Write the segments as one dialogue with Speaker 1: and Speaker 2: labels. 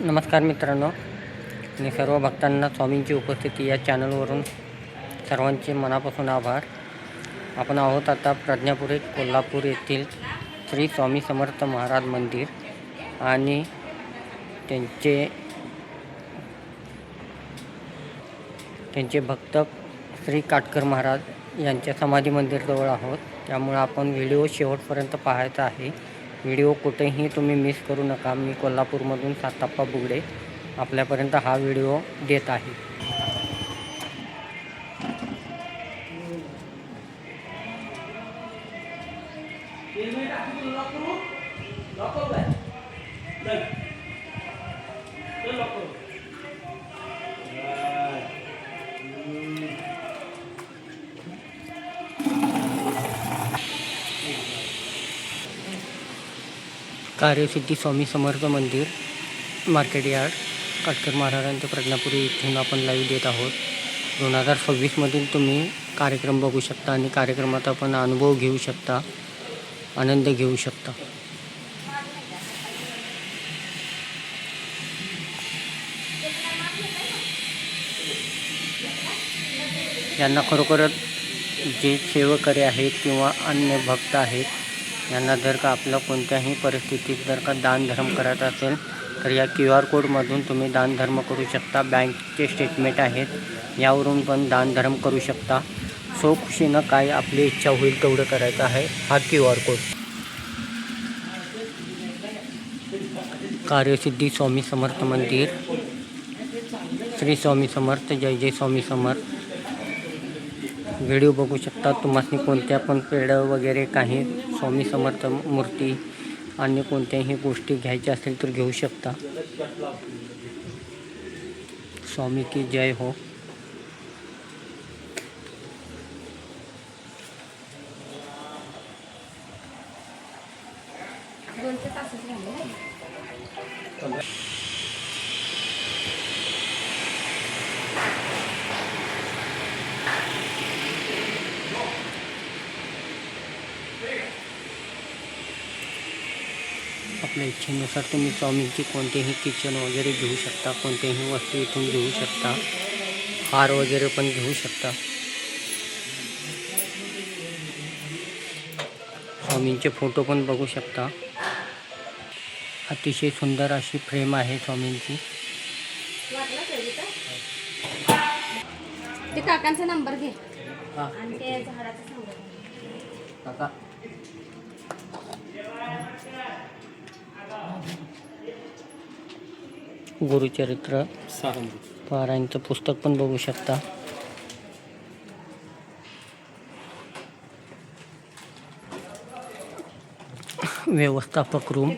Speaker 1: नमस्कार मित्रांनो. आणि सर्व भक्तांना स्वामींची उपस्थिती या चॅनलवरून सर्वांचे मनापासून आभार. आपण आहोत आता प्रज्ञापुरे कोल्हापूर येथील श्री स्वामी समर्थ महाराज मंदिर आणि त्यांचे त्यांचे भक्त श्री काटकर महाराज यांच्या समाधी मंदिरजवळ आहोत. त्यामुळे आपण व्हिडिओ शेवटपर्यंत पाहायचा आहे. व्हिडिओ कुठेही तुम्ही मिस करू नका. मी कोल्हापूरमधून साताप्पा बुगडे आपल्यापर्यंत हा व्हिडिओ देत आहे. कार्यसिद्धी स्वामी समर्थ मंदिर मार्केट यार्ड काटकर महाराजांच्या प्रज्ञापुरी इथून आपण लाईव्ह देत आहोत. दोन हजार सव्वीसमधील तुम्ही कार्यक्रम बघू शकता आणि कार्यक्रमात आपण अनुभव घेऊ शकता आनंद घेऊ शकता. यांना खरोखरच जे सेवकरी आहेत किंवा अन्य भक्त आहेत यांना जर का आपलं कोणत्याही परिस्थितीत जर का दानधर्म करायचा असेल तर या क्यू आर कोडमधून तुम्ही दानधर्म करू शकता. बँकचे स्टेटमेंट आहेत यावरून पण दानधर्म करू शकता. सो खुशीनं काय आपली इच्छा होईल तेवढं करायचं आहे हा Q R code. Karyasiddhi Swami Samarth मंदिर. श्री स्वामी समर्थ जय जय स्वामी समर्थ. व्हिडिओ बघू शकता तुम्हाला कोणत्या पण पेढं वगैरे काही स्वामी समर्थ मूर्ती आणि कोणत्याही गोष्टी घ्यायच्या असतील तर घेऊ शकता. स्वामी की जय हो.
Speaker 2: दोनशे तासच
Speaker 1: आपल्या इच्छेनुसार तुम्ही स्वामींची कोणतेही किचन वगैरे घेऊ शकता कोणत्याही वस्तू इथून घेऊ शकता हार वगैरे पण घेऊ शकता. स्वामींचे फोटो पण बघू शकता. अतिशय सुंदर अशी फ्रेम आहे स्वामींची
Speaker 2: ते काकांचा नंबर घे.
Speaker 1: हा. काका गुरुचरित्र. पारायणचं पुस्तक पण बघू शकता. व्यवस्थापक रूम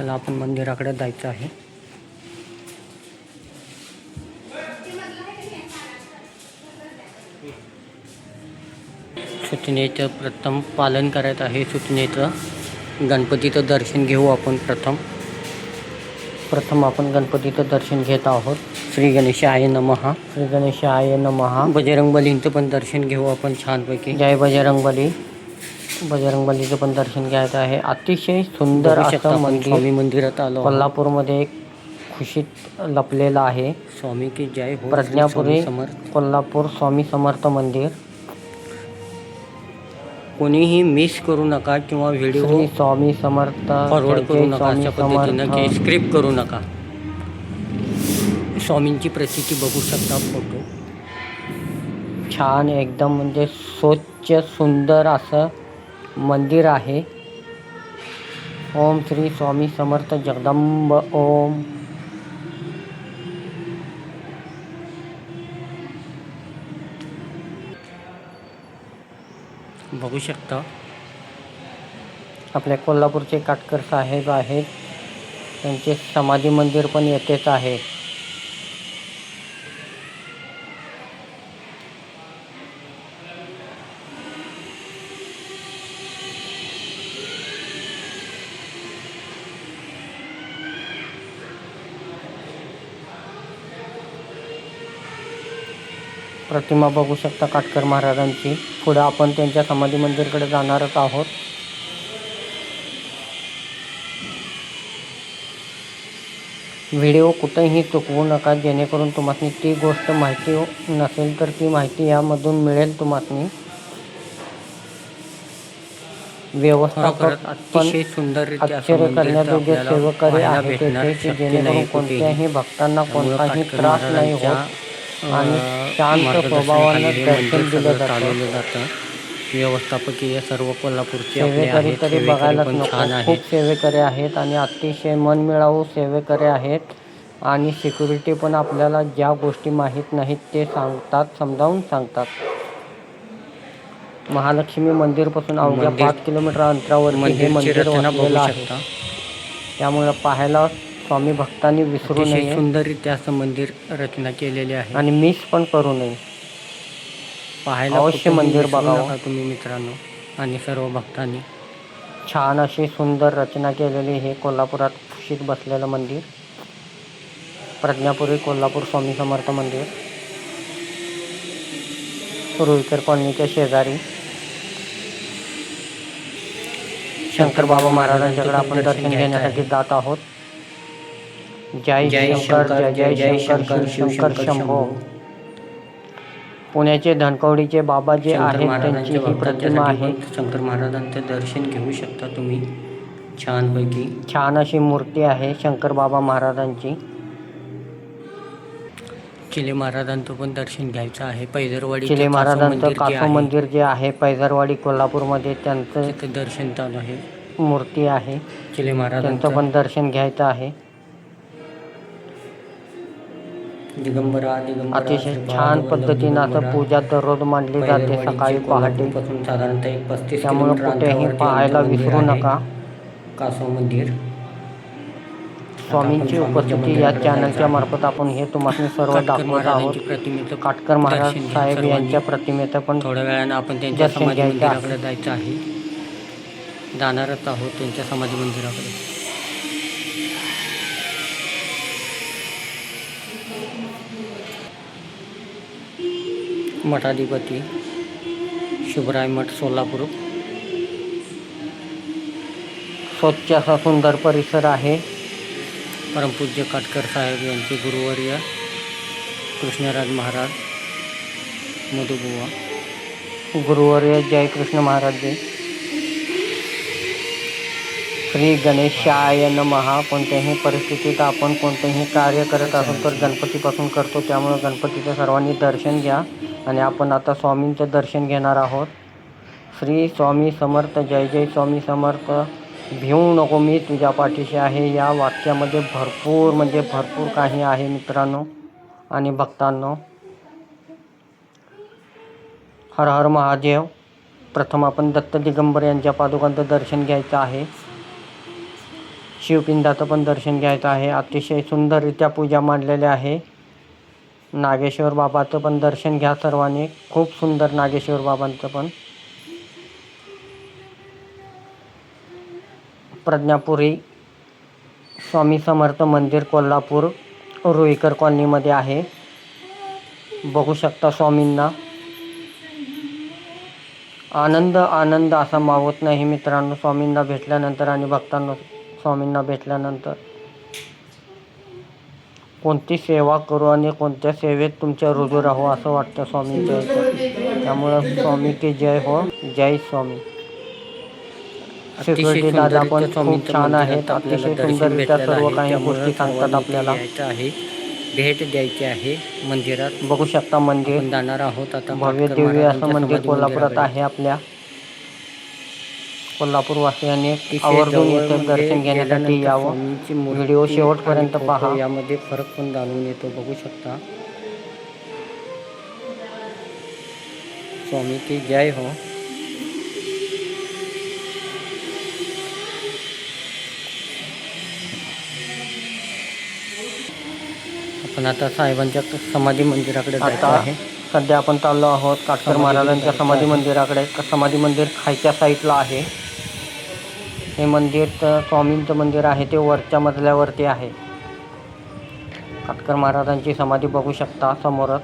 Speaker 1: त्याला आपण मंदिराकडे जायचं आहे. सूचनेचं प्रथम पालन करायचं आहे सूचनेचं. गणपतीचं दर्शन घेऊ आपण प्रथम. प्रथम आपण गणपतीचं दर्शन घेत आहोत. श्री गणेशाय नमहा श्री गणेशाय नमहा बजरंगबलींचं पण दर्शन घेऊ आपण छानपैकी. जय बजरंगबली. बजरंगबलीचं पण दर्शन घ्यायचं आहे. अतिशय सुंदर असं मंदिर स्वामी मंदिरात आलो कोल्हापूरमध्ये एक खुशीत लपलेलं आहे. स्वामी की जय हो प्रज्ञापुरी समर्थ. कोल्हापूर स्वामी समर्थ मंदिर. कोणीही मिस करू नका किंवा व्हिडिओ स्वामी समर्थ फॉरवर्ड करू नका अशा पद्धतीनं की स्क्रिप्ट करू नका. स्वामींची प्रचिती बघू शकता फोटो छान एकदम म्हणजे स्वच्छ सुंदर असं मंदिर आहे. ओम श्री स्वामी समर्थ जगदंब ओम. बघू शकता. आपल्या कोल्हापूरचे काटकर साहेब आहेत. त्यांचे समाधी मंदिर पण येथेच आहे. प्रतिमा बघू शकता काटकर महाराजांची. पुढे आपण त्यांच्या समाधी मंदिरकडे जाणारच आहोत. व्हिडिओ कुठेही चुकवू नका जेणेकरून तुम्हाला ती गोष्ट माहिती नसेल तर ती माहिती यामधून मिळेल तुम्हाला व्यवस्थापक आश्चर्य करण्याजोगे सेवकरी जेणेकरून कोणत्याही भक्तांना कोणताही त्रास नाही होत आणि शांत स्वभावानं दर्शन दिलं जातं. व्यवस्थापकीय सर्व कोल्हापूरचे सेवेकरी तरी बघायलाच नको. खूप सेवेकरी आहेत आणि अतिशय मनमिळावू सेवेकरी आहेत. आणि सिक्युरिटी पण आपल्याला ज्या गोष्टी माहीत नाहीत ते सांगतात समजावून सांगतात. महालक्ष्मी मंदिरपासून अवघ्या
Speaker 3: मंदिर-
Speaker 1: पाच किलोमीटर अंतरावर हे
Speaker 3: मंदिरची
Speaker 1: मंदिर
Speaker 3: रचना बघू
Speaker 1: वसलेलं आहे.
Speaker 3: शकता.
Speaker 1: त्यामुळे पाहायला स्वामी भक्तांनी विसरू नये
Speaker 3: सुंदररित्या असं मंदिर रचना केलेली आहे.
Speaker 1: आणि मिस पण करू नये.
Speaker 3: पाहायला
Speaker 1: अवश्य मंदिर.
Speaker 3: नका तुम्ही मित्रांनो आणि सर्व भक्तांनी.
Speaker 1: छान अशी सुंदर रचना केलेली हे कोल्हापुरात खुशीत बसलेलं मंदिर. प्रज्ञापुरी कोल्हापूर स्वामी समर्थ मंदिर. रुईकर कॉलनीच्या शेजारी. शंकर बाबा महाराजांच्याकडे आपण दर्शन घेण्यासाठी जात आहोत. जय
Speaker 3: जय
Speaker 1: शंकर जय जय शंकर शंकर शंभो. पुण्याचे धनकवडीचे बाबा जे आहेत त्यांची ही प्रतिमा आहे.
Speaker 3: शंकर महाराजांचं दर्शन घेऊ शकता तुम्ही. छानपैकी.
Speaker 1: छान अशी मूर्ती आहे शंकर बाबा महाराजांची.
Speaker 3: चिले महाराजांचं पण दर्शन घ्यायचं आहे. पैदरवाडी
Speaker 1: चिले महाराजांचं कासव मंदिर जे आहे पैजारवाडी कोल्हापूरमध्ये त्यांचं
Speaker 3: दर्शन चालू आहे.
Speaker 1: मूर्ती आहे.
Speaker 3: चिले महाराजांचं.
Speaker 1: पण दर्शन घ्यायचं आहे.
Speaker 3: दिगंबरा दिगंबरा
Speaker 1: अतिशय छान पद्धतीनं असं. पूजा दररोज मांडली जाते सकाळी पहाटे
Speaker 3: साधारणतः एक पस्तीस
Speaker 1: त्यामुळे कुठेही पाहायला विसरू. नका
Speaker 3: कासव मंदिर
Speaker 1: स्वामींची उपस्थिती या चॅनलच्या मार्फत आपण हे तुम्हाला सर्व दाखवत आहोत
Speaker 3: प्रतिमेचं
Speaker 1: काटकर महाराज साहेब. यांच्या प्रतिमेचं पण
Speaker 3: थोड्या वेळानं आपण त्यांच्या समाधी
Speaker 1: आहे.
Speaker 3: मंदिराकडे जायचं आहे जाणारच आहोत त्यांच्या समाधी मंदिराकडे मठाधिपती शिवराय मठ सोलापूर.
Speaker 1: स्वच्छ असा सुंदर परिसर आहे.
Speaker 3: परमपूज्य काटकर साहेब यांचे गुरुवर्य कृष्णराज महाराज मधुबुवा.
Speaker 1: गुरुवर्य जय कृष्ण महाराज. जी श्री गणेशाय नमहा कोणत्याही परिस्थितीत आपण कोणतेही कार्य करत असू तर गणपतीपासून करतो. त्यामुळे गणपतीचं सर्वांनी दर्शन घ्या. आणि आपण आता स्वामींचं दर्शन घेणार आहोत. श्री स्वामी समर्थ जय जय स्वामी समर्थ. भिवू नको मी तुझ्या पाठीशी आहे. या वाक्यामध्ये भरपूर म्हणजे भरपूर काही आहे मित्रांनो आणि भक्तांनो. हर हर महादेव. प्रथम आपण दत्त दिगंबर यांच्या पादुकांचं दर्शन घ्यायचं आहे. शिवपिंडाचं पण दर्शन घ्यायचं आहे. अतिशय सुंदररित्या पूजा मांडलेल्या आहे. नागेश्वर बाबाचं पण दर्शन घ्या सर्वांनी. खूप सुंदर नागेश्वर बाबांचं पण. प्रज्ञापुरी स्वामी समर्थ मंदिर कोल्हापूर रुईकर कॉलनीमध्ये आहे. बघू शकता स्वामींना. आनंद आनंद असा मावत नाही मित्रांनो स्वामींना भेटल्यानंतर आणि भक्तांना स्वामींना भेटल्यानंतर. कोणती सेवा करू आणि कोणत्या सेवेत तुमच्या रुजू राहू असं वाटतं स्वामींच्या इथं. त्यामुळं स्वामी की जय हो. जय स्वामी. सिक्युरिटी दादा पण खूप छान आहेत. अतिशय सुंदररित्या सर्व काही गोष्टी सांगतात आपल्याला.
Speaker 3: आहे. भेट द्यायची आहे मंदिरात.
Speaker 1: बघू शकता मंदिर.
Speaker 3: जाणार आहोत आता
Speaker 1: भव्य दिव्य असं मंदिर कोल्हापुरात. आहे आपल्या. कोल्हापूर वासियांनी
Speaker 3: अतिशय
Speaker 1: आवर्जून
Speaker 3: जवळ
Speaker 1: इथे
Speaker 3: म्हणजे
Speaker 1: दर्शन घेण्यासाठी यावं. व्हिडिओ शेवटपर्यंत पहा.
Speaker 3: यामध्ये फरक पण जाणून येतो बघू शकता. स्वामी की जय हो. आपण आता साहेबांच्या समाधी मंदिराकडे जायचं आहे.
Speaker 1: सध्या आपण चाललो आहोत काटकर महाराजांच्या समाधी. मंदिराकडे. समाधी मंदिर खालच्या साईडला आहे. हे मंदिर तर स्वामींचं मंदिर आहे ते वरच्या मजल्यावरती आहे. काटकर महाराजांची समाधी बघू शकता समोरच.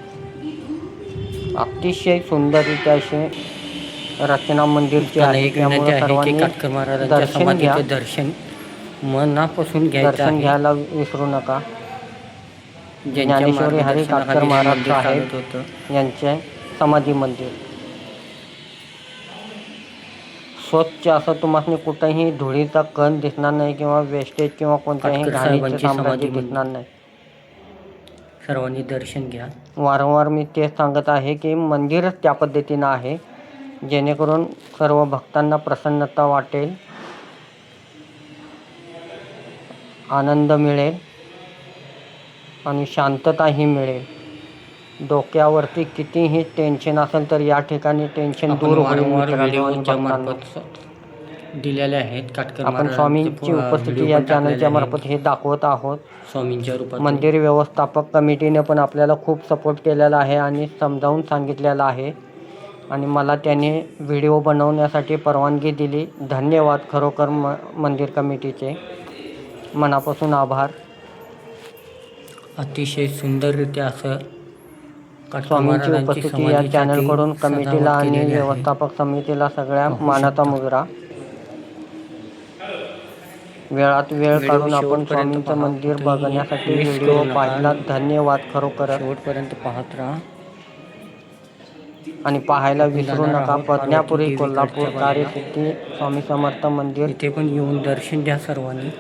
Speaker 1: अतिशय सुंदररीत्या असे रचना मंदिरची आहे त्यामुळे
Speaker 3: की
Speaker 1: सर्वांनी
Speaker 3: काटकर महाराजांच्या
Speaker 1: दर्शन
Speaker 3: समाधीचं दर्शन मनापासून
Speaker 1: दर्शन घ्यायला विसरू नका. ज्ञानेश्वरी हरी काटकर महाराज
Speaker 3: मंदिर
Speaker 1: साहेब
Speaker 3: चालत होतं.
Speaker 1: यांचे समाधी मंदिर. स्वच्छ असं तुम्हाला कुठेही धुळीचा कण दिसणार नाही किंवा वेस्टेज किंवा कोणत्याही घाणीचे साम्राज्य. दिसणार नाही.
Speaker 3: सर्वांनी दर्शन घ्या.
Speaker 1: वारंवार मी तेच सांगत आहे की मंदिरच त्या पद्धतीनं आहे जेणेकरून सर्व भक्तांना प्रसन्नता वाटेल आनंद मिळेल आणि शांतताही मिळेल. डोक्यावरती कितीही टेन्शन असेल तर या ठिकाणी टेन्शन दूर होईल
Speaker 3: वारंवार
Speaker 1: मित्रांनो आणि
Speaker 3: व्हिडिओच्या
Speaker 1: भक्तांनो.
Speaker 3: मार्फत दिलेले आहेत काटकर
Speaker 1: आपण
Speaker 3: महाराजांचे
Speaker 1: स्वामींची उपस्थिती
Speaker 3: व्हिडिओ
Speaker 1: या
Speaker 3: पण टाकलेले
Speaker 1: चॅनलच्या
Speaker 3: आहेत.
Speaker 1: मार्फत हे दाखवत आहोत
Speaker 3: स्वामींच्या रूपात
Speaker 1: मंदिर व्यवस्थापक कमिटीने पण आपल्याला खूप सपोर्ट केलेला आहे आणि समजावून सांगितलेलं आहे आणि मला त्याने व्हिडिओ बनवण्यासाठी परवानगी दिली धन्यवाद खरोखर म मंदिर कमिटीचे मनापासून आभार
Speaker 3: अतिशय सुंदररित्या असं
Speaker 1: स्वामींची उपस्थिती या चॅनलकडून कमिटीला आणि. व्यवस्थापक समितीला सगळ्या मानाचा. मुजरा वेळात वेळ काढून आपण स्वामींचं. मंदिर बघण्यासाठी व्हिडिओ. पाहिला धन्यवाद खरोखरच
Speaker 3: शेवटपर्यंत पाहत राहा
Speaker 1: आणि पाहायला विसरू नका
Speaker 3: पार्वती
Speaker 1: कोल्हापूर कार्यसिद्धी स्वामी समर्थ मंदिर
Speaker 3: इथे पण येऊन दर्शन द्या सर्वांनी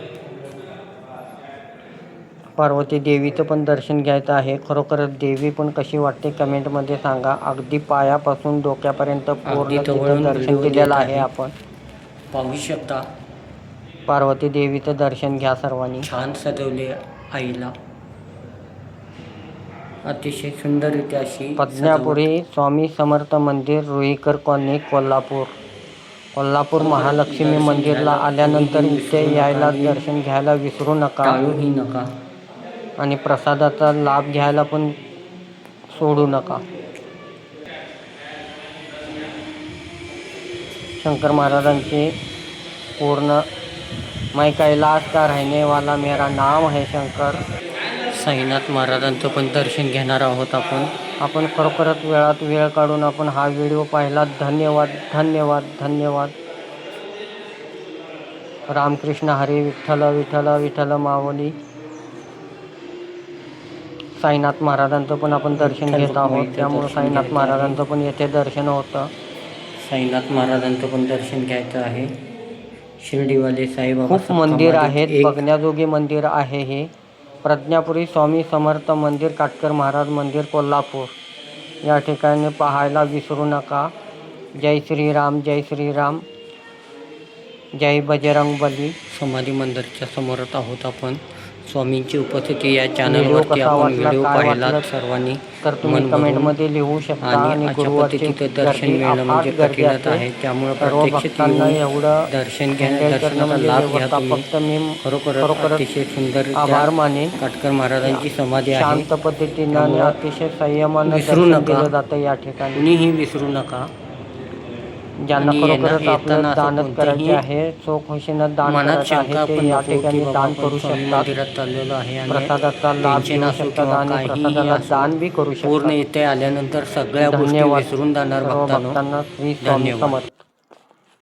Speaker 1: पार्वती देवीचं पण दर्शन घ्यायचं आहे. खरोखरच देवी पण कशी वाटते कमेंटमध्ये सांगा. अगदी पायापासून डोक्यापर्यंत पूर्ण दर्शन दिलेलं आहे.
Speaker 3: आहे.
Speaker 1: आपण.
Speaker 3: पाहू शकता.
Speaker 1: पार्वती देवीचं दर्शन घ्या सर्वांनी.
Speaker 3: छान सजवले आईला. अतिशय सुंदररित्या अशी
Speaker 1: पद्मापुरी स्वामी समर्थ मंदिर रुईकर कॉलनी कोल्हापूर. कोल्हापूर महालक्ष्मी मंदिरला आल्यानंतर इथे यायला दर्शन घ्यायला विसरू नका.
Speaker 3: टाळूही नका.
Speaker 1: आणि प्रसादाचा लाभ घ्यायला पण सोडू नका. शंकर महाराजांची पूर्ण मैं कैलास का रहने मेरा नाम है शंकर.
Speaker 3: साईनाथ महाराजांचं पण दर्शन घेणार आहोत आपण.
Speaker 1: आपण खरोखरच वेळात वेळ काढून आपण हा व्हिडिओ पाहिला. धन्यवाद धन्यवाद धन्यवाद. रामकृष्ण हरी विठ्ठल विठ्ठल विठ्ठल मावली साईनाथ महाराजांचं पण आपण दर्शन घेत आहोत. त्यामुळे साईनाथ. महाराजांचं पण येथे दर्शन होतं.
Speaker 3: साईनाथ महाराजांचं पण दर्शन घ्यायचं आहे. शिर्डीवाले साईबाबा
Speaker 1: खूप मंदिर आहेत. बघण्याजोगे मंदिर आहे हे. प्रज्ञापुरी स्वामी समर्थ मंदिर काटकर महाराज मंदिर कोल्हापूर. या ठिकाणी पाहायला विसरू नका. जय श्रीराम जय श्रीराम. जय बजरंग बली
Speaker 3: समाधी मंदिरच्या समोरच आहोत आपण. स्वामींची उपस्थिती या चॅनलवरती आपण व्हिडिओ
Speaker 1: वाटलं
Speaker 3: सर्वांनी
Speaker 1: तर तुम्ही
Speaker 3: मन.
Speaker 1: कमेंटमध्ये लिहू शकता
Speaker 3: आणि अशा पद्धतीचं दर्शन मिळणं म्हणजे कठीणच आहे. त्यामुळे प्रत्यक्ष
Speaker 1: एवढं
Speaker 3: दर्शन
Speaker 1: करणं
Speaker 3: दर्शनाचा लाभ घ्या तुम्ही.
Speaker 1: फक्त मी
Speaker 3: खरोखरच
Speaker 1: खरोखरच
Speaker 3: अतिशय सुंदर
Speaker 1: आभार मानेन.
Speaker 3: काटकर महाराजांची समाधी आहे.
Speaker 1: शांत पद्धतीनं अतिशय संयमानं
Speaker 3: विसरू नका.
Speaker 1: जातं या ठिकाणी.
Speaker 3: कुणीही विसरू नका.
Speaker 1: ज्यांना
Speaker 3: आणि
Speaker 1: खरोखरच आपलं
Speaker 3: येताना असं
Speaker 1: दानच करायचे आहे चोख खुशीनं दान
Speaker 3: मनात
Speaker 1: करायचं
Speaker 3: शंका
Speaker 1: आहे ते या
Speaker 3: नको की
Speaker 1: ठिकाणी
Speaker 3: बाबा
Speaker 1: दान
Speaker 3: आपण
Speaker 1: करू
Speaker 3: स्वामी
Speaker 1: शकतात.
Speaker 3: मंदिरात चाललेलो आहे आणि
Speaker 1: प्रसादाचा लाभ
Speaker 3: टेन्शन
Speaker 1: घेऊ
Speaker 3: असो
Speaker 1: शकतात
Speaker 3: किंवा
Speaker 1: आणि
Speaker 3: काहीही
Speaker 1: प्रसादाला
Speaker 3: असो,
Speaker 1: दान बी करू
Speaker 3: पूर्ण
Speaker 1: शकतात
Speaker 3: इथे आल्यानंतर सगळ्या गोष्टी
Speaker 1: धन्यवाद.
Speaker 3: विसरून जाणार
Speaker 1: सर्व
Speaker 3: भक्तांनो.
Speaker 1: भक्तांना श्री स्वामी
Speaker 3: धन्यवाद.
Speaker 1: समर्थ